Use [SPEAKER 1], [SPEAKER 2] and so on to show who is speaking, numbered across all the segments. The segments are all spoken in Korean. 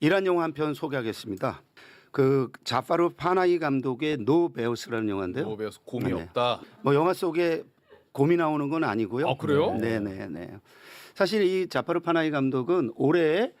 [SPEAKER 1] 이란 영화 한 편 소개하겠습니다. 그 자파르 파나이 감독의 노 베우스라는 영화인데요.
[SPEAKER 2] 노베어스 곰이
[SPEAKER 1] 네.
[SPEAKER 2] 없다.
[SPEAKER 1] 뭐 영화 속에 곰이 나오는 건 아니고요.
[SPEAKER 2] 아, 그래요?
[SPEAKER 1] 네네네. 사실 이 자파르 파나이 감독은 올해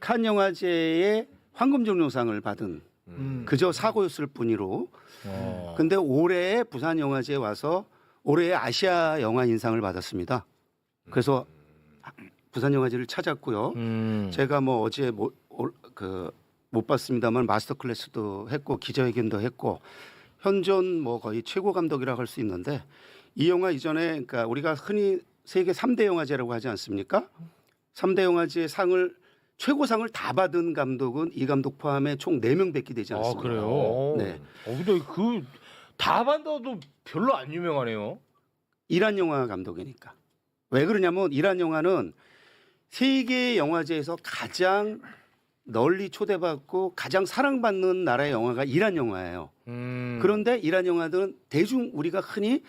[SPEAKER 1] 칸 영화제의 황금종려상을 받은
[SPEAKER 2] 음.
[SPEAKER 1] 그저 사고였을 뿐이로
[SPEAKER 3] 어.
[SPEAKER 1] 근데 올해 부산 영화제에 와서 올해의 아시아 영화 인상을 받았습니다. 그래서 부산 영화제를 찾았고요.
[SPEAKER 3] 음.
[SPEAKER 1] 제가 뭐 어제 못, 올- 그, 못 봤습니다만 마스터 클래스도 했고 기자회견도 했고 현존 뭐 거의 최고 감독이라고 할 수 있는데 이 영화 이전에 그러니까 우리가 흔히 세계 3대 영화제라고 하지 않습니까? 3대 영화제 상을 최고상을 다 받은 감독은 이 감독 포함해 총 4명 뵙게 되지
[SPEAKER 3] 아
[SPEAKER 1] 않습니까?
[SPEAKER 3] 그래요?
[SPEAKER 1] 네.
[SPEAKER 3] 어 근데 그다 받아도 별로 안 유명하네요.
[SPEAKER 1] 이란 영화 감독이니까. 왜 그러냐면 이란 영화는 세계 영화제에서 가장 널리 초대받고 가장 사랑받는 나라의 영화가 이란 영화예요.
[SPEAKER 3] 음.
[SPEAKER 1] 그런데 이란 영화들은 대중 우리가 흔히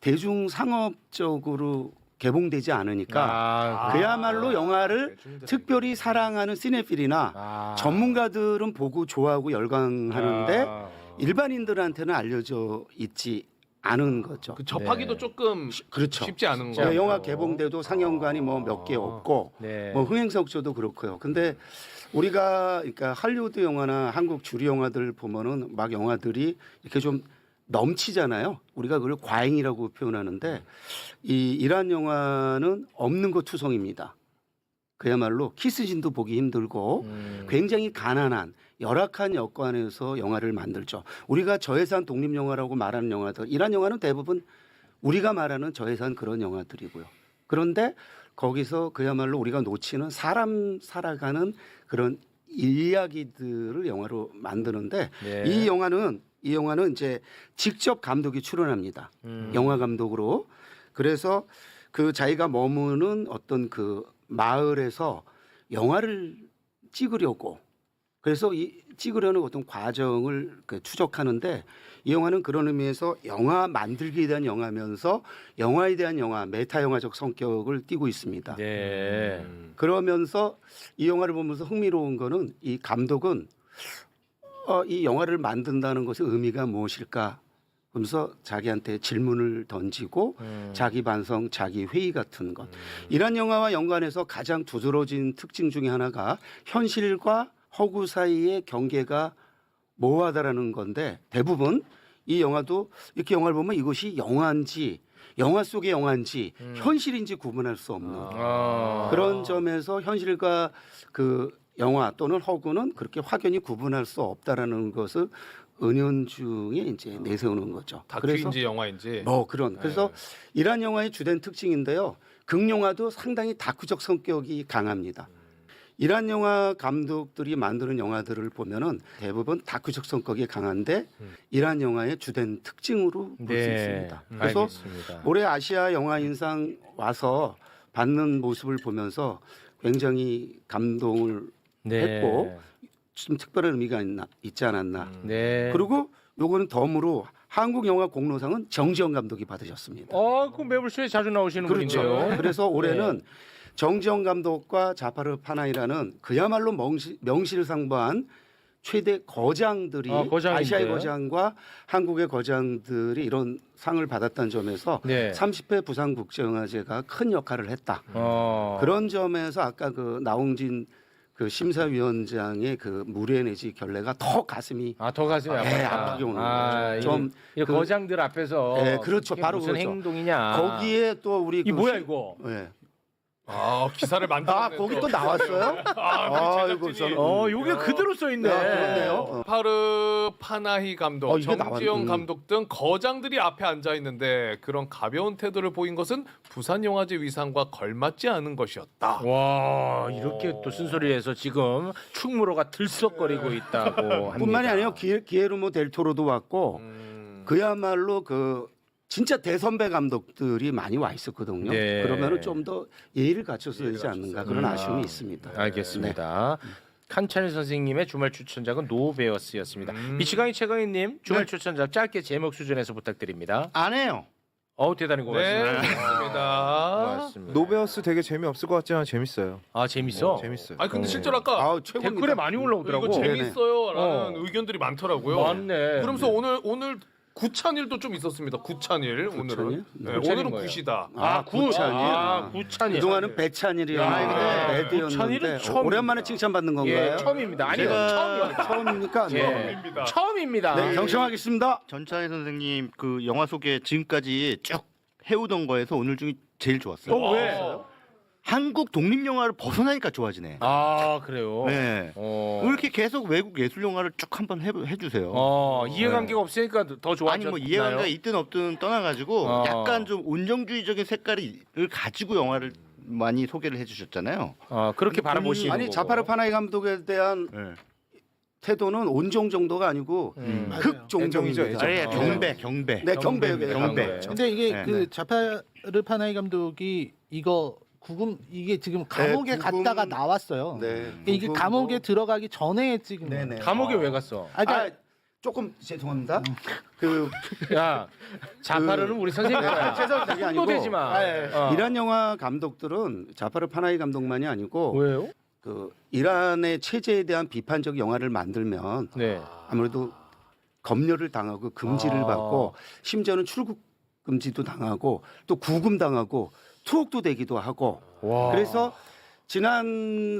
[SPEAKER 1] 대중 상업적으로 개봉되지 않으니까
[SPEAKER 3] 아,
[SPEAKER 1] 그야말로 영화를 특별히 사랑하는 시네필이나
[SPEAKER 3] 아.
[SPEAKER 1] 전문가들은 보고 좋아하고 열광하는데
[SPEAKER 3] 아.
[SPEAKER 1] 일반인들한테는 알려져 있지 않은 거죠.
[SPEAKER 2] 그 접하기도
[SPEAKER 3] 네.
[SPEAKER 2] 조금
[SPEAKER 1] 그렇죠.
[SPEAKER 2] 쉽지 않은
[SPEAKER 3] 자,
[SPEAKER 2] 거.
[SPEAKER 1] 네, 영화
[SPEAKER 3] 어.
[SPEAKER 1] 개봉돼도 상영관이 뭐 몇개
[SPEAKER 2] 아.
[SPEAKER 1] 없고
[SPEAKER 3] 네.
[SPEAKER 1] 뭐 흥행석조도 그렇고요. 근데 우리가 그러니까 할리우드 영화나 한국 주류 영화들 보면은 막 영화들이 이렇게 좀 넘치잖아요. 우리가 그걸 과잉이라고 표현하는데 이 이란 영화는 없는 것 투성입니다. 그야말로 키스신도 보기 힘들고
[SPEAKER 3] 음.
[SPEAKER 1] 굉장히 가난한 열악한 여건에서 영화를 만들죠. 우리가 저예산 독립 영화라고 말하는 영화들 이란 영화는 대부분 우리가 말하는 저예산 그런 영화들이고요. 그런데 거기서 그야말로 우리가 놓치는 사람 살아가는 그런 이야기들을 영화로 만드는데
[SPEAKER 3] 네.
[SPEAKER 1] 이 영화는 이 영화는 이제 직접 감독이 출연합니다.
[SPEAKER 3] 음.
[SPEAKER 1] 영화 감독으로 그래서 그 자기가 머무는 어떤 그 마을에서 영화를 찍으려고 그래서 이 찍으려는 어떤 과정을 그 추적하는데 이 영화는 그런 의미에서 영화 만들기에 대한 영화면서 영화에 대한 영화 메타 영화적 성격을 띠고 있습니다.
[SPEAKER 3] 네.
[SPEAKER 2] 음.
[SPEAKER 1] 그러면서 이 영화를 보면서 흥미로운 거는 이 감독은 어, 이 영화를 만든다는 것의 의미가 무엇일까? 그러면서 자기한테 질문을 던지고
[SPEAKER 3] 음.
[SPEAKER 1] 자기 반성, 자기 회의 같은 것. 이란 영화와 연관해서 가장 두드러진 특징 중에 하나가 현실과 허구 사이의 경계가 모호하다라는 건데 대부분 이 영화도 이렇게 영화를 보면 이것이 영화인지 영화 속의 영화인지 현실인지 구분할 수 없는
[SPEAKER 3] 아.
[SPEAKER 1] 그런 점에서 현실과 그 영화 또는 허구는 그렇게 확연히 구분할 수 없다라는 것을 은연중에 이제 내세우는 거죠.
[SPEAKER 2] 다큐인지 영화인지.
[SPEAKER 1] 뭐 그런 그래서 이란 영화의 주된 특징인데요. 극영화도 상당히 다큐적 성격이 강합니다. 이란 영화 감독들이 만드는 영화들을 보면은 대부분 다큐적 성격이 강한데 이란 영화의 주된 특징으로 볼 수
[SPEAKER 3] 네.
[SPEAKER 1] 있습니다. 그래서
[SPEAKER 3] 알겠습니다.
[SPEAKER 1] 올해 아시아 영화 인상 와서 받는 모습을 보면서 굉장히 감동을
[SPEAKER 3] 네.
[SPEAKER 1] 했고 좀 특별한 의미가 있나, 있지 않았나.
[SPEAKER 2] 음.
[SPEAKER 3] 네.
[SPEAKER 1] 그리고 요거는 덤으로 한국 영화 공로상은 정지영 감독이 받으셨습니다.
[SPEAKER 3] 어, 그 매불쇼에 자주 나오시는
[SPEAKER 1] 그렇죠.
[SPEAKER 3] 분인데요.
[SPEAKER 1] 그래서 올해는 정지영 감독과 자파르 파나이라는 그야말로 명시, 명실상부한 최대 거장들이
[SPEAKER 3] 아.
[SPEAKER 1] 아시아의 거장과 한국의 거장들이 이런 상을 받았다는 점에서
[SPEAKER 3] 네.
[SPEAKER 1] 30회 부산국제영화제가 큰 역할을 했다.
[SPEAKER 3] 어.
[SPEAKER 1] 그런 점에서 아까 그 나홍진 그 심사위원장의 그 무례 내지 결례가 더 가슴이
[SPEAKER 3] 아, 더 가슴이
[SPEAKER 1] 아. 예, 아프게 오는
[SPEAKER 3] 아,
[SPEAKER 1] 거죠.
[SPEAKER 3] 이- 좀이
[SPEAKER 1] 그-
[SPEAKER 3] 거장들 앞에서
[SPEAKER 1] 예, 그렇죠. 바로
[SPEAKER 3] 무슨
[SPEAKER 1] 그렇죠.
[SPEAKER 3] 행동이냐.
[SPEAKER 1] 거기에 또 우리
[SPEAKER 3] 이
[SPEAKER 1] 그
[SPEAKER 3] 뭐야
[SPEAKER 1] 시-
[SPEAKER 3] 이거?
[SPEAKER 1] 예.
[SPEAKER 2] 아 기사를 만들어.
[SPEAKER 1] 아 거기 또 나왔어요?
[SPEAKER 2] 아,
[SPEAKER 1] 아이고
[SPEAKER 2] 우리 제작진이.
[SPEAKER 1] 저는
[SPEAKER 3] 어, 요게 그대로 써 있네.
[SPEAKER 1] 아, 그렇네요. 어.
[SPEAKER 2] 파르 파나히 감독,
[SPEAKER 1] 어, 이게
[SPEAKER 2] 정지영
[SPEAKER 1] 나왔- 음.
[SPEAKER 2] 감독 등 거장들이 앞에 앉아 있는데 그런 가벼운 태도를 보인 것은 부산 영화제 위상과 걸맞지 않은 것이었다.
[SPEAKER 3] 와, 이렇게 또 쓴소리해서 지금 충무로가 들썩거리고 있다고 합니다.
[SPEAKER 1] 뿐만이 아니라 기, 기에르모 델토로도 왔고
[SPEAKER 2] 음.
[SPEAKER 1] 그야말로 그 진짜 대선배 감독들이 많이 와 있었거든요.
[SPEAKER 3] 네.
[SPEAKER 1] 그러면은 좀 더 예의를 갖춰서 되지 않는가 그런
[SPEAKER 3] 음.
[SPEAKER 1] 아쉬움이 있습니다.
[SPEAKER 3] 알겠습니다. 칸찬 선생님의 주말 추천작은 노베어스였습니다.
[SPEAKER 2] 음.
[SPEAKER 3] 미치광이 최강희님 주말
[SPEAKER 1] 네.
[SPEAKER 3] 추천작 짧게 제목 수준에서 부탁드립니다.
[SPEAKER 1] 안 해요.
[SPEAKER 3] 어우 대단히
[SPEAKER 2] 네,
[SPEAKER 3] 고맙습니다.
[SPEAKER 2] 좋습니다.
[SPEAKER 3] 고맙습니다.
[SPEAKER 4] 노베어스 되게 재미없을 것 같지만 재밌어요.
[SPEAKER 3] 아 재밌어.
[SPEAKER 4] 재밌어요.
[SPEAKER 2] 아니 근데
[SPEAKER 3] 어.
[SPEAKER 2] 실제로 아까
[SPEAKER 1] 아.
[SPEAKER 3] 댓글에 많이 올라오더라고.
[SPEAKER 2] 이거 재밌어요라는
[SPEAKER 3] 네네.
[SPEAKER 2] 의견들이 많더라고요.
[SPEAKER 3] 맞네.
[SPEAKER 2] 그러면서 오늘 오늘 구찬일도 좀 있었습니다. 구찬일 오늘은
[SPEAKER 1] 구찬일?
[SPEAKER 2] 네,
[SPEAKER 3] 구찬인
[SPEAKER 2] 오늘은
[SPEAKER 3] 거예요.
[SPEAKER 2] 굿이다.
[SPEAKER 3] 아, 구,
[SPEAKER 1] 구찬일.
[SPEAKER 3] 아, 구찬이.
[SPEAKER 1] 그동안은
[SPEAKER 3] 야,
[SPEAKER 1] 배찬일이었는데
[SPEAKER 3] 구찬일은
[SPEAKER 1] 매드였는데
[SPEAKER 3] 처음입니다.
[SPEAKER 1] 오랜만에 칭찬받는 건가요?
[SPEAKER 3] 예, 처음입니다. 아니요,
[SPEAKER 1] 제가
[SPEAKER 3] 처음입니다.
[SPEAKER 1] 처음입니까?
[SPEAKER 3] 예.
[SPEAKER 2] 처음입니다.
[SPEAKER 3] 처음입니다.
[SPEAKER 1] 네, 경청하겠습니다.
[SPEAKER 5] 전차희 선생님 그 영화 소개 지금까지 쭉 해오던 거에서 오늘 중에 제일 좋았어요.
[SPEAKER 3] 어, 왜?
[SPEAKER 5] 한국 독립 영화를 벗어나니까 좋아지네.
[SPEAKER 3] 아 그래요.
[SPEAKER 5] 네.
[SPEAKER 3] 어.
[SPEAKER 5] 왜 이렇게 계속 외국 예술 영화를 쭉 한번 해, 해주세요.
[SPEAKER 3] 어 이해관계가 없으니까 더 좋아졌나요?
[SPEAKER 5] 아니 뭐 이해관계가 있든 없든 떠나가지고
[SPEAKER 3] 어.
[SPEAKER 5] 약간 좀 온정주의적인 색깔을 가지고 영화를 많이 소개를 해주셨잖아요.
[SPEAKER 3] 어 그렇게
[SPEAKER 5] 근데
[SPEAKER 3] 바라보시는
[SPEAKER 1] 아니
[SPEAKER 3] 거고.
[SPEAKER 1] 자파르 파나이 감독에 대한
[SPEAKER 5] 네.
[SPEAKER 1] 태도는 온종 정도가 아니고
[SPEAKER 3] 음.
[SPEAKER 1] 극종정이죠.
[SPEAKER 4] 애정이죠,
[SPEAKER 5] 아니
[SPEAKER 3] 어.
[SPEAKER 5] 경배, 경배.
[SPEAKER 1] 네, 경배,
[SPEAKER 5] 경배.
[SPEAKER 3] 경배.
[SPEAKER 6] 근데 이게
[SPEAKER 5] 네,
[SPEAKER 6] 그
[SPEAKER 5] 네.
[SPEAKER 6] 자파르 파나이 감독이 이거 구금 이게 지금 감옥에
[SPEAKER 1] 구금-
[SPEAKER 6] 갔다가 나왔어요.
[SPEAKER 1] 네.
[SPEAKER 6] 이게
[SPEAKER 1] 구금
[SPEAKER 6] 감옥에
[SPEAKER 1] 뭐-
[SPEAKER 6] 들어가기 전에 찍은 거예요.
[SPEAKER 1] 네네.
[SPEAKER 3] 감옥에 왜 갔어?
[SPEAKER 6] 아, 그러니까
[SPEAKER 1] 아, 조금 죄송합니다. 그
[SPEAKER 3] 야 자파르는 우리 선생님이야.
[SPEAKER 1] 죄송합니다. 그게 아니고
[SPEAKER 3] 되지 마.
[SPEAKER 1] 아, 예.
[SPEAKER 3] 어.
[SPEAKER 1] 이란 영화 감독들은 자파르 파나이 감독만이 아니고
[SPEAKER 3] 왜요?
[SPEAKER 1] 그 이란의 체제에 대한 비판적 영화를 만들면
[SPEAKER 3] 네.
[SPEAKER 1] 아무래도 검열을 당하고 금지를
[SPEAKER 3] 아.
[SPEAKER 1] 받고 심지어는 출국 금지도 당하고 또 구금 당하고 투옥도 되기도 하고
[SPEAKER 3] 와.
[SPEAKER 1] 그래서 지난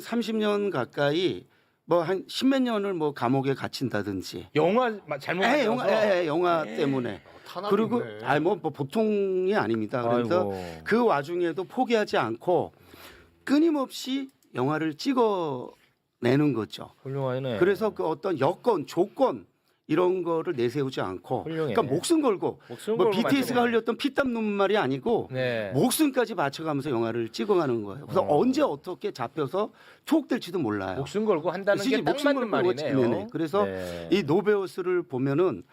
[SPEAKER 1] 30년 가까이 뭐 한 십몇 년을 뭐 감옥에 갇힌다든지
[SPEAKER 3] 영화 마- 잘못
[SPEAKER 1] 에,
[SPEAKER 3] 만들어서.
[SPEAKER 1] 영화, 에, 에, 영화 때문에
[SPEAKER 2] 탄압이네.
[SPEAKER 1] 그리고 아니 뭐, 뭐 보통이 아닙니다. 그래서
[SPEAKER 3] 아이고.
[SPEAKER 1] 그 와중에도 포기하지 않고 끊임없이 영화를 찍어내는 거죠.
[SPEAKER 3] 훌륭하네.
[SPEAKER 1] 그래서 그 어떤 여건, 조건 이런 거를 내세우지 않고
[SPEAKER 3] 훌륭해.
[SPEAKER 1] 그러니까 목숨 걸고
[SPEAKER 3] 목숨
[SPEAKER 1] 뭐
[SPEAKER 3] 걸고
[SPEAKER 1] BTS가
[SPEAKER 3] 만드네.
[SPEAKER 1] 흘렸던 피땀 눈물이 아니고
[SPEAKER 3] 네.
[SPEAKER 1] 목숨까지 바쳐가면서 영화를 찍어가는 거예요. 그래서
[SPEAKER 3] 어.
[SPEAKER 1] 언제 어떻게 잡혀서 투옥될지도 몰라요.
[SPEAKER 3] 목숨 걸고 한다는 게딱
[SPEAKER 1] 목숨
[SPEAKER 3] 맞는 말이네요.
[SPEAKER 1] 네네. 그래서
[SPEAKER 3] 네.
[SPEAKER 1] 이 노베우스를 보면은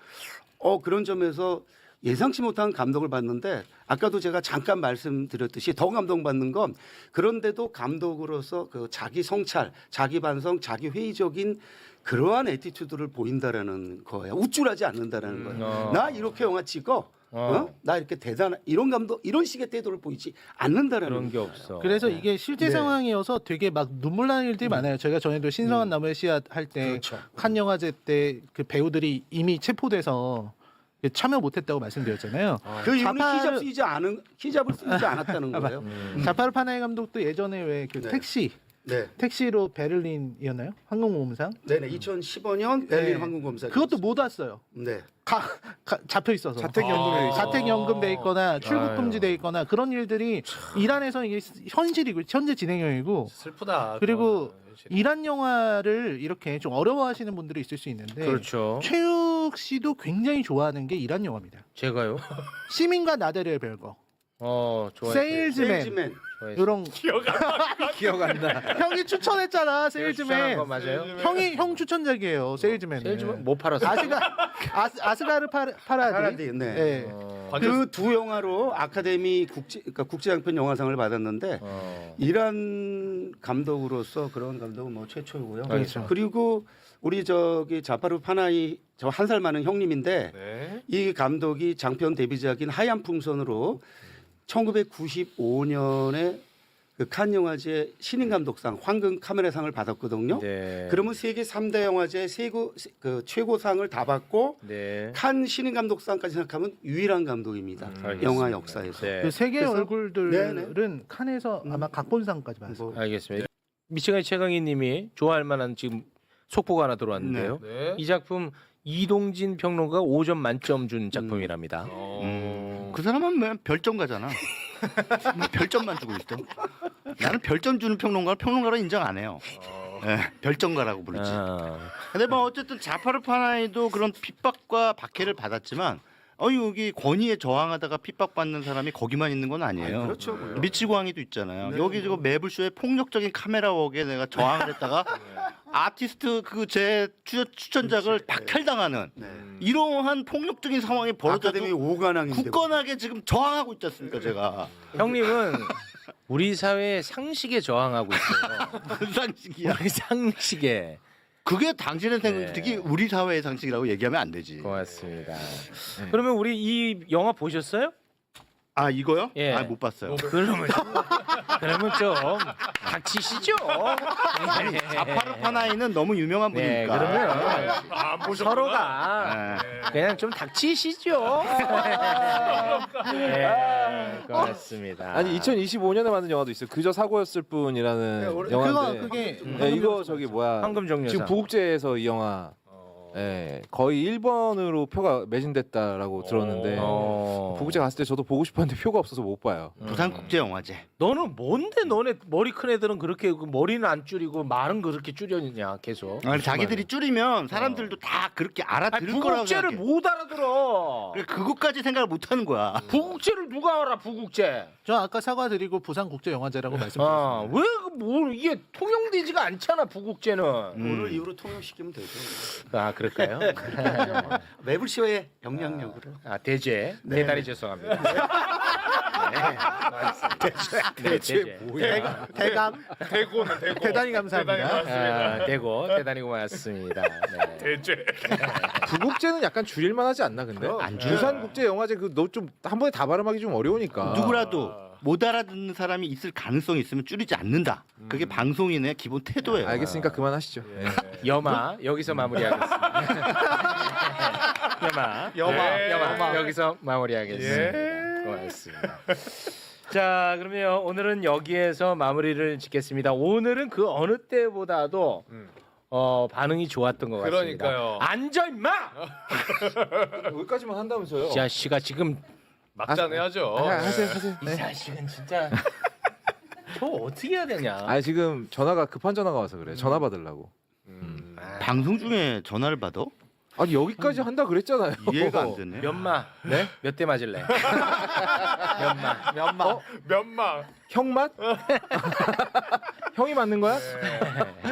[SPEAKER 1] 어 그런 점에서 예상치 못한 감동을 받는데 아까도 제가 잠깐 말씀드렸듯이 더 감동받는 건 그런데도 감독으로서 그 자기 성찰, 자기 반성, 자기 회의적인 그러한 에티튜드를 보인다라는 거예요. 우쭐하지 않는다라는 거예요.
[SPEAKER 3] 어.
[SPEAKER 1] 나 이렇게 영화 찍어. 어?
[SPEAKER 3] 어.
[SPEAKER 1] 나 이렇게 대단한 이런 감독 이런 식의 태도를 보이지 않는다라는
[SPEAKER 3] 그런 게 없어.
[SPEAKER 6] 그래서 이게 실제
[SPEAKER 1] 네.
[SPEAKER 6] 상황이어서 되게 막 눈물 나는 일들이 많아요. 저희가 전에도 신성한 나무의 씨앗 할때
[SPEAKER 1] 그렇죠.
[SPEAKER 6] 칸 영화제 때 그 배우들이 이미 체포돼서 참여 못했다고 말씀드렸잖아요.
[SPEAKER 1] 그 이유는
[SPEAKER 6] 자파를-
[SPEAKER 1] 히잡 쓰이지 않은 히잡을 쓰이지 않았다는 거예요.
[SPEAKER 3] 음.
[SPEAKER 6] 자파르 파나이 감독도 예전에 왜 그
[SPEAKER 1] 네.
[SPEAKER 6] 택시
[SPEAKER 1] 네.
[SPEAKER 6] 택시로 베를린이었나요? 항공모험상
[SPEAKER 1] 네네 2015년 베를린
[SPEAKER 6] 네.
[SPEAKER 1] 항공검사
[SPEAKER 6] 그것도 못 왔어요.
[SPEAKER 1] 네.
[SPEAKER 6] 가, 가- 잡혀 있어서
[SPEAKER 4] 자택연금에
[SPEAKER 2] 아.
[SPEAKER 4] 있어.
[SPEAKER 6] 자택연금 돼 있거나 출국
[SPEAKER 3] 아유.
[SPEAKER 6] 금지 돼 있거나 그런 일들이 이란에서 이게 현실이고 현재 진행형이고
[SPEAKER 2] 슬프다.
[SPEAKER 6] 그리고
[SPEAKER 2] 그거는.
[SPEAKER 6] 이란 영화를 이렇게 좀 어려워하시는 분들이 있을 수 있는데
[SPEAKER 3] 그렇죠.
[SPEAKER 6] 최욱 씨도 굉장히 좋아하는 게 이란 영화입니다.
[SPEAKER 3] 제가요.
[SPEAKER 6] 시민과 나데르의 별거,
[SPEAKER 3] 어 좋아요.
[SPEAKER 6] 세일즈맨
[SPEAKER 1] 세일즈맨.
[SPEAKER 6] 이런
[SPEAKER 3] 기억 안 나.
[SPEAKER 6] 형이 추천했잖아
[SPEAKER 3] 추천한
[SPEAKER 6] 세일즈맨.
[SPEAKER 3] 거 맞아요?
[SPEAKER 6] 형이 형 추천작이에요 세일즈맨.
[SPEAKER 3] 세일즈맨 못 팔았어.
[SPEAKER 6] 아스가 아스, 아스가르 파라, 파라디.
[SPEAKER 1] 파라디, 네.
[SPEAKER 6] 네.
[SPEAKER 3] 어.
[SPEAKER 1] 그 두 영화로 아카데미 국제 그러니까 국제장편 영화상을 받았는데
[SPEAKER 3] 어.
[SPEAKER 1] 이란 감독으로서 그런 감독은 뭐 최초고요.
[SPEAKER 6] 그렇죠.
[SPEAKER 1] 그리고 우리 저기 자파르 파나이 저 한 살 많은 형님인데
[SPEAKER 2] 네.
[SPEAKER 1] 이 감독이 장편 데뷔작인 하얀 풍선으로 1995년에 그칸 영화제 신인 감독상 황금 카메라상을 받았거든요.
[SPEAKER 3] 네.
[SPEAKER 1] 그러면 세계 3대 영화제 세고 그 최고상을 다 받고
[SPEAKER 3] 네.
[SPEAKER 1] 칸 신인 감독상까지 생각하면 유일한 감독입니다.
[SPEAKER 3] 알겠습니다.
[SPEAKER 1] 영화 역사에서.
[SPEAKER 3] 네.
[SPEAKER 6] 그 세계
[SPEAKER 1] 그래서-
[SPEAKER 6] 얼굴들은 칸에서
[SPEAKER 1] 음.
[SPEAKER 6] 아마 각본상까지 받았어요.
[SPEAKER 1] 뭐
[SPEAKER 3] 알겠습니다. 미치광이 최강희 님이 좋아할 만한 지금 속보가 하나 들어왔는데요.
[SPEAKER 2] 네.
[SPEAKER 3] 이 작품 이동진 평론가 5점 만점 준 작품이랍니다.
[SPEAKER 2] 어.
[SPEAKER 5] 음, 그 사람은 뭐 별점가잖아. 뭐 별점만 주고 있어. 나는 별점 주는 평론가를 평론가로 인정 안 해요.
[SPEAKER 2] 어.
[SPEAKER 5] 예, 별점가라고 부르지.
[SPEAKER 3] 아,
[SPEAKER 5] 근데 뭐 어쨌든 자파르 파나이도 그런 핍박과 박해를 받았지만 어 여기 권위에 저항하다가 핍박받는 사람이 거기만 있는 건 아니에요.
[SPEAKER 1] 그렇죠. 물론.
[SPEAKER 5] 미치광이도 있잖아요.
[SPEAKER 1] 네.
[SPEAKER 5] 여기 지금 매블쇼의 폭력적인 카메라 웍에 내가 저항을 했다가 아티스트 그 제 추천작을 박탈당하는
[SPEAKER 1] 네.
[SPEAKER 5] 이러한 폭력적인 상황이
[SPEAKER 1] 아카데미
[SPEAKER 5] 벌어져도
[SPEAKER 1] 5관왕인데
[SPEAKER 5] 굳건하게 지금 저항하고 있지 않습니까 제가
[SPEAKER 3] 형님은 우리 사회의 상식에 저항하고 있어요.
[SPEAKER 5] 그 상식이야.
[SPEAKER 3] 우리 상식에.
[SPEAKER 5] 그게 당신의
[SPEAKER 3] 네.
[SPEAKER 5] 상식이 우리 사회의 상식이라고 얘기하면 안 되지.
[SPEAKER 3] 고맙습니다. 그러면 우리 이 영화 보셨어요?
[SPEAKER 5] 아 이거요?
[SPEAKER 3] 예.
[SPEAKER 5] 아 못 봤어요.
[SPEAKER 3] 그러면 좀, 그러면 좀 닥치시죠.
[SPEAKER 5] 아니 자파르파나이는 너무 유명한
[SPEAKER 3] 네,
[SPEAKER 5] 분이니까.
[SPEAKER 3] 그러면
[SPEAKER 2] 안 보셨구나.
[SPEAKER 3] 서로가
[SPEAKER 5] 네.
[SPEAKER 3] 그냥 좀 닥치시죠. 네, 고맙습니다.
[SPEAKER 4] 아니 2025년에 만든 영화도 있어요. 그저 사고였을 뿐이라는
[SPEAKER 6] 그거
[SPEAKER 4] 영화인데.
[SPEAKER 6] 그게
[SPEAKER 4] 네, 이거 저기 뭐야?
[SPEAKER 3] 황금 종려상.
[SPEAKER 4] 지금 부국제에서 이 영화 예, 거의 1번으로 표가 매진됐다라고 들었는데
[SPEAKER 3] 어.
[SPEAKER 4] 부국제 갔을 때 저도 보고 싶었는데 표가 없어서 못 봐요.
[SPEAKER 5] 부산국제영화제.
[SPEAKER 3] 너는 뭔데 너네 머리 큰 애들은 그렇게 그 머리는 안 줄이고 말은 그렇게 줄였냐 계속.
[SPEAKER 5] 아니, 자기들이 줄이면 사람들도 다 그렇게 알아들을 거라고
[SPEAKER 3] 부국제를
[SPEAKER 5] 생각해.
[SPEAKER 3] 못 알아들어.
[SPEAKER 5] 그래, 그것까지 생각을 못 하는 거야.
[SPEAKER 3] 부국제를 누가 알아? 부국제.
[SPEAKER 6] 저 아까 사과드리고 부산국제영화제라고 말씀드렸습니다.
[SPEAKER 3] 아, 왜뭘 이게 통용되지가 않잖아 부국제는.
[SPEAKER 5] 음.
[SPEAKER 1] 오늘 이후로 통역시키면 되죠.
[SPEAKER 3] 아 그 럴까요?
[SPEAKER 1] 매블쇼의 영향력으로.
[SPEAKER 3] 아 대제 대단히 죄송합니다. 네, 대제.
[SPEAKER 6] 대감, 대감
[SPEAKER 2] 대고는 대고.
[SPEAKER 6] 대단히 감사합니다.
[SPEAKER 2] 맞습니다.
[SPEAKER 3] 아, 대고 대단히 고맙습니다. 네.
[SPEAKER 2] 대죄.
[SPEAKER 4] 부국제는 약간 줄일만하지 않나 근데?
[SPEAKER 5] 안 줄여.
[SPEAKER 4] 부산국제 영화제 그너 좀 한 번에 다 발음하기 좀 어려우니까.
[SPEAKER 5] 누구라도 못 알아듣는 사람이 있을 가능성이 있으면 줄이지 않는다. 그게 방송인의 기본 태도예요.
[SPEAKER 4] 알겠으니까 그만하시죠. 예.
[SPEAKER 3] 여마 여기서 마무리하겠습니다. 여마
[SPEAKER 2] 여마.
[SPEAKER 3] 네, 여마,
[SPEAKER 2] 여마.
[SPEAKER 3] 여기서 마무리하겠습니다.
[SPEAKER 2] 예.
[SPEAKER 3] 고맙습니다. 자 그러면 오늘은 여기에서 마무리를 짓겠습니다. 오늘은 그 어느 때보다도
[SPEAKER 2] 음.
[SPEAKER 3] 어, 반응이 좋았던 것 같습니다.
[SPEAKER 2] 그러니까요.
[SPEAKER 3] 앉아 임마!
[SPEAKER 4] 여기까지만 한다면서요?
[SPEAKER 3] 이 자식아 지금
[SPEAKER 2] 막잔 해야죠.
[SPEAKER 4] 아, 하세요 하세요.
[SPEAKER 3] 이 자식은 진짜 저 어떻게 해야 되냐?
[SPEAKER 4] 아 지금 전화가 급한 전화가 와서 그래. 전화 받으려고.
[SPEAKER 2] 음.
[SPEAKER 5] 방송 중에 전화를 받아?
[SPEAKER 4] 아니 여기까지 한다 그랬잖아요.
[SPEAKER 5] 이해가 안 되네.
[SPEAKER 3] 몇마? 네? 몇 대 맞을래? 몇마?
[SPEAKER 6] 면마.
[SPEAKER 3] 어?
[SPEAKER 2] 면막.
[SPEAKER 4] 형 맛? 형이 맞는 거야?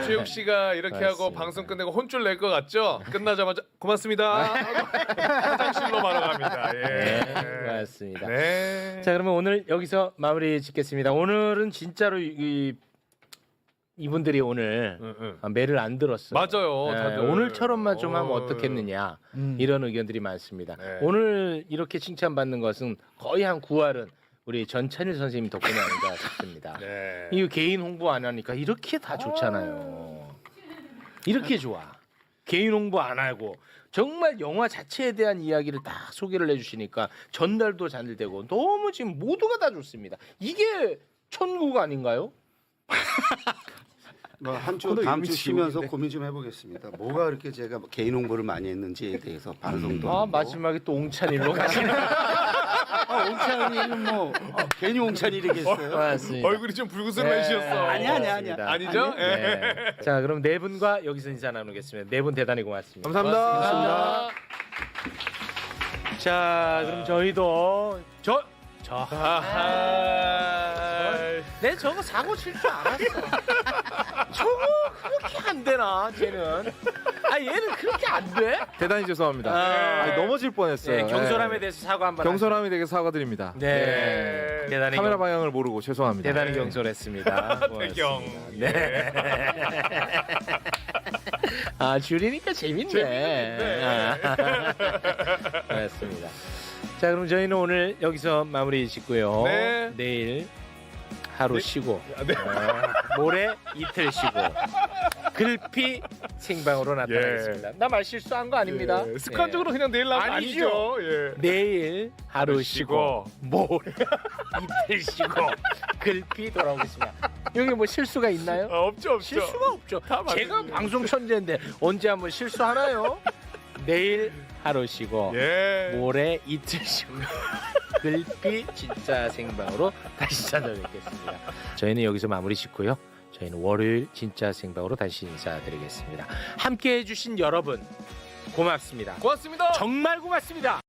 [SPEAKER 2] 최욱 씨가 이렇게 하고
[SPEAKER 3] 맞습니다.
[SPEAKER 2] 방송 끝내고 혼쭐 낼 것 같죠? 끝나자마자 고맙습니다. 하고 화장실로 바로 갑니다.
[SPEAKER 3] 네,
[SPEAKER 2] 예.
[SPEAKER 3] 맞습니다.
[SPEAKER 2] 네.
[SPEAKER 3] 자 그러면 오늘 여기서 마무리 짓겠습니다. 오늘은 진짜로 이, 이분들이 오늘
[SPEAKER 2] 응, 응.
[SPEAKER 3] 아, 매를 안 들었어요.
[SPEAKER 2] 맞아요,
[SPEAKER 3] 네,
[SPEAKER 2] 다들.
[SPEAKER 3] 오늘처럼만 좀 하면
[SPEAKER 2] 어.
[SPEAKER 3] 어떻겠느냐
[SPEAKER 6] 음.
[SPEAKER 3] 이런 의견들이 많습니다.
[SPEAKER 2] 네.
[SPEAKER 3] 오늘 이렇게 칭찬받는 것은 거의 한 9할은 우리 전찬일 선생님 덕분이 아닌가 싶습니다.
[SPEAKER 2] 네.
[SPEAKER 3] 이 개인 홍보 안 하니까 이렇게 다 좋잖아요. 이렇게 좋아. 개인 홍보 안 하고 정말 영화 자체에 대한 이야기를 딱 소개를 해주시니까 전달도 잘 되고 너무 지금 모두가 다 좋습니다. 이게 천국 아닌가요?
[SPEAKER 1] 뭐한 주
[SPEAKER 4] 오늘
[SPEAKER 1] 다음 주 쉬면서. 고민 좀 해보겠습니다. 뭐가 그렇게 제가 개인 홍보를 많이 했는지에 대해서 반성도.
[SPEAKER 3] 아
[SPEAKER 1] 하고.
[SPEAKER 3] 마지막에 또 옹찬이로 가시네.
[SPEAKER 1] 아, 옹찬이는 뭐 어, 괜히 옹찬이겠어요.
[SPEAKER 3] 맞습니다.
[SPEAKER 2] 얼굴이 좀 붉은슬레이셨어.
[SPEAKER 1] 아니, 아니, 아니.
[SPEAKER 3] 맞습니다.
[SPEAKER 2] 아니죠? 예.
[SPEAKER 3] 네. 자 그럼 네 분과 여기서 인사 나누겠습니다. 네 분 대단히 고맙습니다.
[SPEAKER 4] 감사합니다.
[SPEAKER 3] 자 그럼 저희도 저 저.
[SPEAKER 2] 아하.
[SPEAKER 3] 내 저거 사고 칠 줄 알았어. 저거 그렇게 안 되나 쟤는? 아 얘는 그렇게 안 돼?
[SPEAKER 4] 대단히 죄송합니다.
[SPEAKER 3] 아.
[SPEAKER 4] 아니, 넘어질 뻔했어요.
[SPEAKER 3] 네, 경솔함에
[SPEAKER 4] 예.
[SPEAKER 3] 대해서 사과 한번.
[SPEAKER 4] 경솔함에 대해 사과드립니다.
[SPEAKER 3] 하시죠. 네. 대단히
[SPEAKER 4] 카메라
[SPEAKER 3] 경,
[SPEAKER 4] 방향을 모르고 죄송합니다.
[SPEAKER 3] 대단히 경솔했습니다.
[SPEAKER 2] 대경.
[SPEAKER 3] 고맙습니다. 네. 아 줄이니까 재밌네.
[SPEAKER 2] 재밌네.
[SPEAKER 3] 아. 고맙습니다. 자 그럼 저희는 오늘 여기서 마무리 짓고요.
[SPEAKER 2] 네.
[SPEAKER 3] 내일 하루 쉬고
[SPEAKER 2] 네.
[SPEAKER 3] 어, 모레 이틀 쉬고 글피 생방으로 나타나겠습니다. 나 말 실수한 거 아닙니다.
[SPEAKER 2] 예. 습관적으로 그냥 내일 나면
[SPEAKER 3] 아니죠.
[SPEAKER 2] 아니죠. 예.
[SPEAKER 3] 네. 내일 하루
[SPEAKER 2] 하루
[SPEAKER 3] 쉬고
[SPEAKER 2] 쉬고.
[SPEAKER 3] 모레 이틀 쉬고 글피 돌아오겠습니다. 여기 뭐 실수가 있나요?
[SPEAKER 2] 아, 없죠, 없죠.
[SPEAKER 3] 실수가 없죠.
[SPEAKER 2] 다
[SPEAKER 3] 제가
[SPEAKER 2] 맞습니다.
[SPEAKER 3] 방송 천재인데 언제 한번 실수하나요? 내일 하루 쉬고
[SPEAKER 2] 예.
[SPEAKER 3] 모레 이틀 쉬고 글피 진짜 생방으로 다시 찾아뵙겠습니다. 저희는 여기서 마무리 짓고요. 저희는 월요일 진짜 생방으로 다시 인사드리겠습니다. 함께 해주신 여러분 고맙습니다.
[SPEAKER 2] 고맙습니다.
[SPEAKER 3] 정말 고맙습니다.